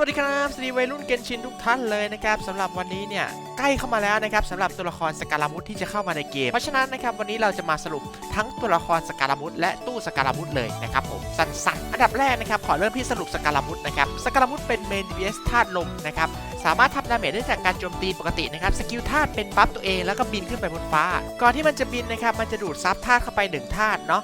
วัสดีครับสวัสดีวัยรุ่นเกนชินทุกท่านเลยนะครับสำหรับวันนี้เนี่ยใกล้เข้ามาแล้วนะครับสำหรับตัวละครสการามุดที่จะเข้ามาในเกม เพราะฉะนั้นนะครับวันนี้เราจะมาสรุปทั้งตัวละครสการามุดและตู้สการามุดเลยนะครับผมสั้นๆ อันดับแรกนะครับขอเริ่มที่สรุปสการามุดนะครับสการามุดเป็นเมน DPS ธาตุลมนะครับสามารถทำดาเมจได้จากการโจมตีปกตินะครับสกิลธาตุเป็นบัฟตัวเองแล้วก็บินขึ้นไปบนฟ้า ก่อนที่มันจะบินนะครับมันจะดูดซับธาตุเข้าไปหนึ่งธาตุเนาะ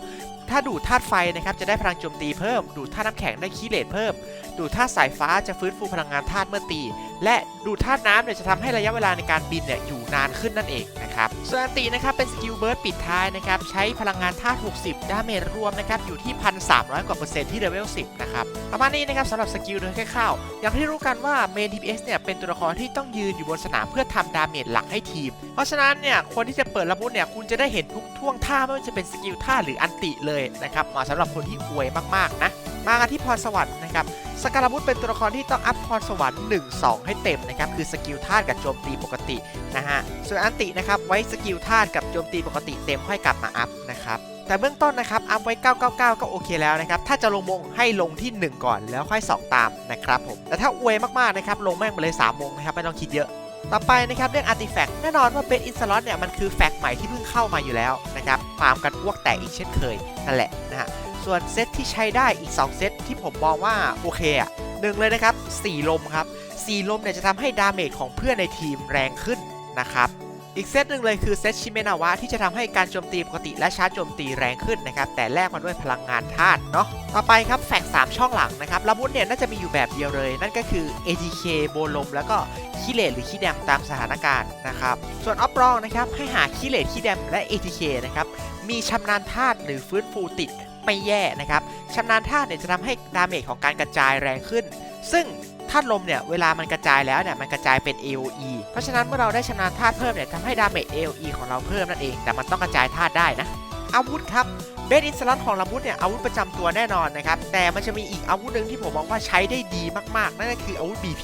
ถ้าดูดธาตุไฟนะครับจะได้พลังโจมตีเพิ่ม ดูดธาตุน้ำแข็งได้คีเลตเพิ่ม ดูดธาตุสายฟ้าจะฟื้นฟูพลังงานธาตุเมื่อตีและดูดธาตุน้ำเนี่ยจะทำให้ระยะเวลาในการบินเนี่ยอยู่นานขึ้นนั่นเองนะครับส่วนอันตีนะครับเป็นสกิลเบิร์ดปิดท้ายนะครับใช้พลังงานธาตุ60 ดาเมจรวมนะครับอยู่ที่ 1,300 กว่าเปอร์เซ็นต์ที่เลเวล 10 นะครับประมาณนี้นะครับสำหรับสกิลโดยคร่าวๆอย่างที่รู้กันว่าเมน TPS เนี่ยเป็นตัวละครที่ต้องยืนอยู่บนสนามเพื่อทำดาเมจหลักให้ทีม เพราะฉะนั้นเนี่ยคนที่จะเปิดระบุเนี่ยคุณจะได้เห็นทุกท่วงท่าไม่ว่าจะเป็นสกิลท่าหรืออันติเลยนะครับเหมาะสำหรับคนที่อวยมากๆนะ มากันที่พรสวรรค์นะครับสการบุตเป็นตัวละครที่ต้องอัพพรสวรรค์ 1 2 ให้เต็มนะครับคือสกิลธาตุกับโจมตีปกตินะฮะส่วนอันตินะครับไว้สกิลธาตุกับโจมตีปกติเต็มค่อยกลับมาอัพนะครับแต่เบื้องต้นนะครับอัพไว้ 999 ก็โอเคแล้วนะครับ ถ้าจะลงมงให้ลงที่ 1 ก่อนแล้วค่อย 2 ตามนะครับผม แต่ถ้าอวยมากๆนะครับลงแม่งไปเลย 3 มงนะครับ ไม่ต้องคิดเยอะ ต่อไปนะครับเรื่องอาร์ติแฟกต์แน่นอนว่าเบสอินสล็อตเนี่ยมันคือแฟกต์ใหม่ที่เพิ่งเข้ามาอยู่แล้วนะครับฟาร์มกันอ้วกแตกอีกเช่นเคยนั่นแหละนะฮะ ส่วนเซตที่ใช้ได้อีก 2 เซตที่ผมมองว่าโอเคอะหนึ่งเลยนะครับ4ลมครับ4ลมเนี่ยจะทำให้ดาเมจของเพื่อนในทีมแรงขึ้นนะครับอีกเซตหนึ่งเลยคือเซตชิเมนาวะที่จะทำให้การโจมตีปกติและชาร์จโจมตีแรงขึ้นนะครับ แต่แลกมาด้วยพลังงานธาตุเนาะต่อไปครับแฟก3ช่องหลังนะครับละมุดเนี่ยน่าจะมีอยู่แบบเดียวเลย นั่นก็คือ ATK โบลม แล้วก็คิเลตหรือคิแดมตามสถานการณ์นะครับ ส่วนออฟรองนะครับให้หาคิเลตคิแดมและ ATK นะครับมีชำนาญธาตุหรือฟื้นฟูติด ไม่แย่นะครับชำนาญท่าเนี่ยจะทำให้ดาเมจของการกระจายแรงขึ้น ซึ่งธาตุลมเนี่ยเวลามันกระจายแล้วเนี่ยมันกระจายเป็น AOE เพราะฉะนั้นเมื่อเราได้ชำนาญธาตุเพิ่มเนี่ยทำให้ดาเมจ AOE ของเราเพิ่มนั่นเอง แต่มันต้องกระจายธาตุได้นะ อาวุธครับ เบสอินสลัตของลามุดเนี่ยอาวุธประจำตัวแน่นอนนะครับแต่มันจะมีอีกอาวุธหนึ่งที่ผมมองว่าใช้ได้ดีมากๆ นั่นก็คืออาวุธ BP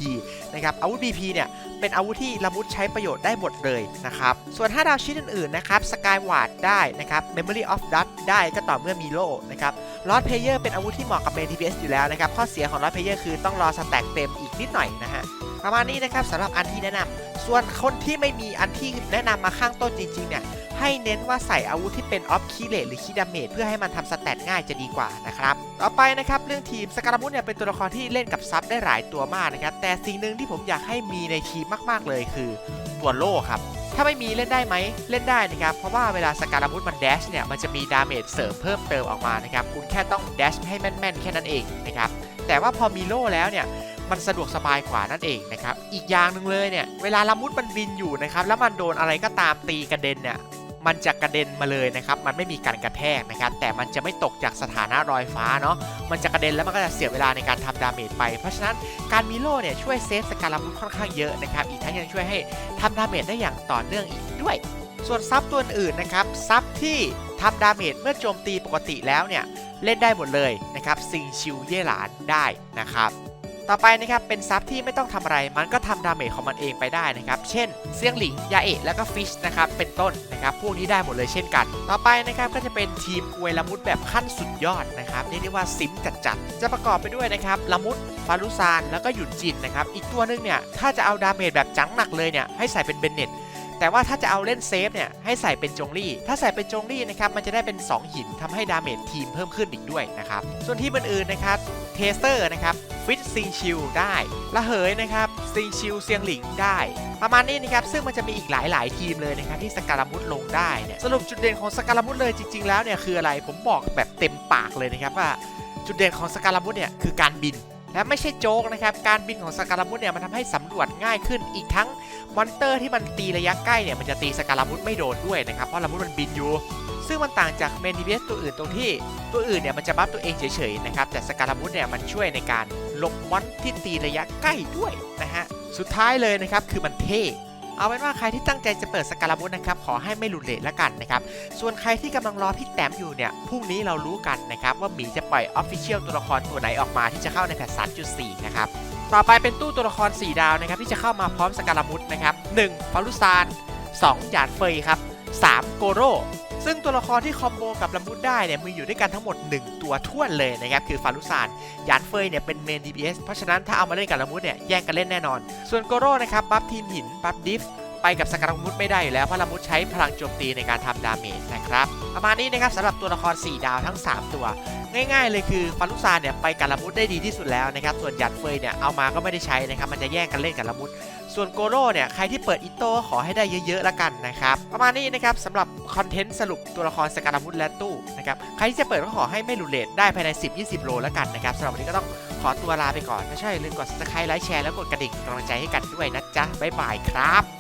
นะครับอาวุธ BP เนี่ยเป็นอาวุธที่ลามุดใช้ประโยชน์ได้หมดเลยนะครับส่วน 5 ดาวชิ้นอื่นๆนะครับสกายวาดได้นะครับ Memory of Dust ได้ก็ต่อเมื่อมีโลนะครับลอดเพเยอร์เป็นอาวุธที่เหมาะกับเมน TPS อยู่แล้วนะครับข้อเสียของลอดเพเยอร์คือต้องรอสแต็กเต็มอีกนิดหน่อยนะฮะ ประมาณนี้นะครับสำหรับอันที่แนะนำส่วนคนที่ไม่มีอันที่แนะนำมาข้างต้นจริงๆเนี่ยให้เน้นว่าใส่อาวุธที่เป็นออฟคีเลตหรือคีดาเมจเพื่อให้มันทำสแตทง่ายจะดีกว่านะครับ ต่อไปนะครับเรื่องทีมสการามุเนี่ยเป็นตัวละครที่เล่นกับซับได้หลายตัวมากนะครับ แต่สิ่งหนึ่งที่ผมอยากให้มีในทีมมากๆเลยคือตัวโล่ครับถ้าไม่มีเล่นได้ไหมเล่นได้นะครับ เพราะว่าเวลาสการามุมันแดชเนี่ยมันจะมีดาเมจเสริมเพิ่มเติมออกมานะครับคุณแค่ต้องแดชให้แม่นๆ แค่นั้นเองนะครับแต่ว่าพอมีโล่แล้วเนี่ย มันสะดวกสบายกว่านั่นเองนะครับ อีกอย่างหนึ่งเลยเนี่ย เวลาละมุดมันบินอยู่นะครับ แล้วมันโดนอะไรก็ตามตีกระเด็นเนี่ยมันจะกระเด็นมาเลยนะครับ มันไม่มีการกระแทกนะครับ แต่มันจะไม่ตกจากสถานะรอยฟ้าเนาะ มันจะกระเด็นแล้วมันก็จะเสียเวลาในการทำดาเมจไป เพราะฉะนั้นการมีโล่เนี่ยช่วยเซฟสการามุดค่อนข้างเยอะนะครับ อีกทั้งยังช่วยให้ทำดาเมจได้อย่างต่อเนื่องอีกด้วย ส่วนซับตัวอื่นนะครับ ซับที่ทำดาเมจเมื่อโจมตีปกติแล้วเนี่ย เล่นได้หมดเลยนะครับ ซิงชิวเย่หลานได้นะครับ ต่อไปนะครับเป็นซับที่ไม่ต้องทำอะไร มันก็ทำดาเมจของมันเองไปได้นะครับ เช่นเซียงหลิง ยาเอะแล้วก็ฟิชนะครับ เป็นต้นนะครับ พวกนี้ได้หมดเลยเช่นกัน ต่อไปนะครับก็จะเป็นทีมเวลามุดแบบขั้นสุดยอดนะครับเรียกได้ว่าซิมจัดๆ จะประกอบไปด้วยนะครับละมุดฟารุซานแล้วก็หยุนจินนะครับ อีกตัวนึงเนี่ยถ้าจะเอาดาเมจแบบจังหนักเลยเนี่ยให้ใส่เป็นเบนเน็ต แต่ว่าถ้าจะเอาเล่นเซฟเนี่ยให้ใส่เป็นจงลี่ ถ้าใส่เป็นจงลี่นะครับมันจะได้เป็น 2 หินทำให้ดาเมจทีมเพิ่มขึ้นอีกด้วยนะครับส่วนที่อื่นๆนะครับเทสเตอร์นะครับฟิตซิงชิลได้ละเหยนะครับซิงชิลเซียงหลิงได้ ประมาณนี้นะครับซึ่งมันจะมีอีกหลาย ๆ ทีมเลยนะครับที่สการามุดลงได้เนี่ยสรุปจุดเด่นของสการามุดเลยจริง ๆ แล้วเนี่ยคืออะไรผมบอกแบบเต็มปากเลยนะครับว่าจุดเด่นของสการามุดเนี่ยคือการบิน และไม่ใช่โจ๊กนะครับ การบินของสการามุดเนี่ยมันทำให้สำรวจง่ายขึ้น อีกทั้งมอนเตอร์ที่มันตีระยะใกล้เนี่ยมันจะตีสการามุดไม่โดนด้วยนะครับ เพราะลามุดมันบินอยู่ ซึ่งมันต่างจากเมนิเวสตัวอื่นตรงที่ตัวอื่นเนี่ยมันจะบัฟตัวเองเฉยๆนะครับ แต่สการามุดเนี่ยมันช่วยในการหลบมอนที่ตีระยะใกล้ด้วยนะฮะ สุดท้ายเลยนะครับคือมันเท่ เอาเป็นว่าใครที่ตั้งใจจะเปิดสการามุดนะครับขอให้ไม่หลุดเลทละกันนะครับส่วนใครที่กำลังรอพี่แต้มอยู่เนี่ยพรุ่งนี้เรารู้กันนะครับว่าหมีจะปล่อยออฟฟิเชียลตัวละครตัวไหนออกมาที่จะเข้าในแพท3.4 นะครับต่อไปเป็นตู้ตัวละคร 4 ดาวนะครับที่จะเข้ามาพร้อมสการามุดนะครับ1ฟารุซาน2หยาดเฟยครับ3โกโร่ ซึ่งตัวละครที่คอมโบกับลัมุดได้เนี่ยมีอยู่ด้วยกันทั้งหมด 1 ตัวท้วนเลยนะครับ คือฟารุซานยานเฟยเนี่ยเป็นเมน DPS เพราะฉะนั้นถ้าเอามาเล่นกับลัมุดเนี่ยแย่งกันเล่นแน่นอน ส่วนโกโร่นะครับบัฟทีมหินบัฟดิฟ ไปกับสกัดละมุดไม่ได้อยู่แล้วเพราะละมุดใช้พลังโจมตีในการทำดาเมจนะครับประมาณนี้นะครับสำหรับตัวละคร 4 ดาวทั้ง 3 ตัว ง่าย ๆ เลยคือฟารุซานเนี่ยไปกับละมุดได้ดีที่สุดแล้วนะครับส่วนยันเฟยเนี่ยเอามาก็ไม่ได้ใช้นะครับมันจะแย่งกันเล่นกับละมุดส่วนโกโร่เนี่ยใครที่เปิดอิโต้ขอให้ได้เยอะๆละกันนะครับประมาณนี้นะครับสำหรับคอนเทนต์สรุปตัวละครสกัดละมุดและตู้นะครับใครที่จะเปิดก็ขอให้ไม่หลุดเลทได้ภายใน 10-20 โลแล้วกันนะครับสำหรับวันนี้ก็ต้องขอตัวลาไปก่อนถ้าใช่ลืมกด subscribe ไลค์แชร์แล้วกดกระดิ่งกำลังใจให้กันด้วยนะจ๊ะบ๊ายบายครับ